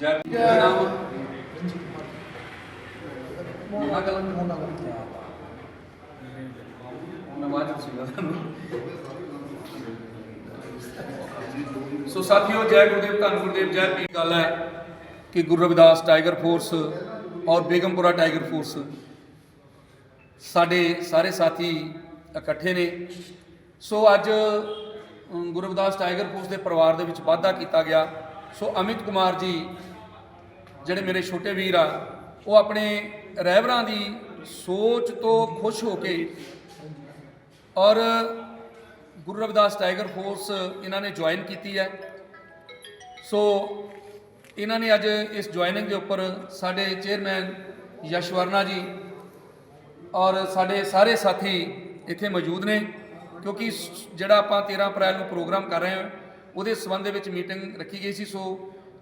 ਜੈ ਨਾਮ। ਮੋਨਾ ਕਲਮ ਮੋਨਾ ਸੋ ਸਾਥੀਓ, ਜੈ ਗੁਰਦੇਵ, ਧੰਨ ਗੁਰਦੇਵ, ਜੈ ਪੀ ਗੱਲ ਹੈ ਕਿ ਗੁਰੂ ਰਵਿਦਾਸ ਟਾਈਗਰ ਫੋਰਸ ਔਰ ਬੇਗਮਪੁਰਾ ਟਾਈਗਰ ਫੋਰਸ ਸਾਡੇ ਸਾਰੇ ਸਾਥੀ ਇਕੱਠੇ ਨੇ। ਸੋ ਅੱਜ ਗੁਰੂ ਰਵਿਦਾਸ ਟਾਈਗਰ ਫੋਰਸ ਦੇ ਪਰਿਵਾਰ ਦੇ ਵਿੱਚ ਵਾਅਦਾ ਕੀਤਾ ਗਿਆ। ਸੋ ਅਮਿਤ ਕੁਮਾਰ ਜੀ, ਜਿਹੜੇ ਮੇਰੇ ਛੋਟੇ ਵੀਰ ਆ, ਉਹ ਆਪਣੇ ਰਹਿਬਰਾਂ ਦੀ ਸੋਚ ਤੋਂ ਖੁਸ਼ ਹੋ ਕੇ ਔਰ ਗੁਰੂ ਰਵਿਦਾਸ ਟਾਈਗਰ ਫੋਰਸ ਇਹਨਾਂ ਨੇ ਜੁਆਇਨ ਕੀਤੀ ਹੈ। ਸੋ ਇਹਨਾਂ ਨੇ ਅੱਜ ਇਸ ਜੁਆਇਨਿੰਗ ਦੇ ਉੱਪਰ ਸਾਡੇ ਚੇਅਰਮੈਨ ਯਸ਼ਵਰਨਾ ਜੀ ਔਰ ਸਾਡੇ ਸਾਰੇ ਸਾਥੀ ਇੱਥੇ ਮੌਜੂਦ ਨੇ, ਕਿਉਂਕਿ ਜਿਹੜਾ ਆਪਾਂ 13 ਅਪ੍ਰੈਲ ਨੂੰ ਪ੍ਰੋਗਰਾਮ ਕਰ ਰਹੇ ਹਾਂ ਉਹਦੇ ਸਬੰਧ ਦੇ ਵਿੱਚ ਮੀਟਿੰਗ ਰੱਖੀ ਗਈ ਸੀ ਸੋ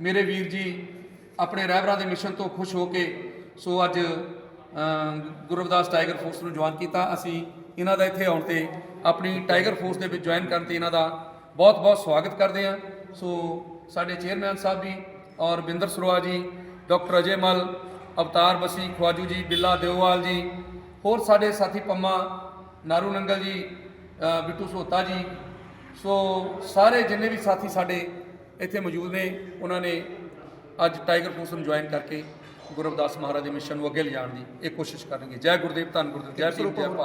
ਮੇਰੇ ਵੀਰ ਜੀ ਆਪਣੇ ਰਹਿਬਰਾਂ ਦੇ ਮਿਸ਼ਨ ਤੋਂ ਖੁਸ਼ ਹੋ ਕੇ ਸੋ ਅੱਜ ਅਮ, ਗੁਰੂ ਟਾਈਗਰ ਫੋਰਸ ਨੂੰ ਜੁਆਇਨ ਕੀਤਾ। ਅਸੀਂ ਇਹਨਾਂ ਦਾ ਇੱਥੇ ਆਉਣ ਤੇ ਆਪਣੀ ਟਾਈਗਰ ਫੋਰਸ ਦੇ ਵਿੱਚ ਜੁਆਇਨ ਕਰਨ ਤੇ ਇਹਨਾਂ ਦਾ ਬਹੁਤ ਬਹੁਤ ਸਵਾਗਤ ਕਰਦੇ ਹਾਂ। ਸੋ ਸਾਡੇ ਚੇਅਰਮੈਨ ਸਾਹਿਬ ਜੀ ਔਰ ਬਿੰਦਰ ਸਰੋਆ ਜੀ ਡਾਕਟਰ ਅਜੇ ਮਲ ਅਵਤਾਰ ਬਸੀ ਖਵਾਜੂ ਜੀ ਬਿੱਲਾ ਦੇਓਵਾਲ ਜੀ ਹੋਰ ਸਾਡੇ ਸਾਥੀ ਪੰਮਾ ਨਾਰੂ ਨੰਗਲ ਜੀ ਬਿੱਟੂ ਸੋਤਾ ਜੀ ਸੋ ਸਾਰੇ ਜਿੰਨੇ ਵੀ ਸਾਥੀ ਸਾਡੇ ਇੱਥੇ ਮੌਜੂਦ ਨੇ ਉਹਨਾਂ ਨੇ ਅੱਜ ਟਾਈਗਰ ਫੋਰਸ ਨੂੰ ਜੁਆਇਨ ਕਰਕੇ ਗੁਰੂ ਰਵਿਦਾਸ ਮਹਾਰਾਜ ਦੇ ਮਿਸ਼ਨ ਨੂੰ ਅੱਗੇ ਲਿਜਾਣ ਦੀ ਇਹ ਕੋਸ਼ਿਸ਼ ਕਰਨਗੇ। ਜੈ ਗੁਰਦੇਵ ਧੰਨ ਗੁਰਦੇਵ ਜੈ ਭੀਮ ਜੈ ਭਾਰਤ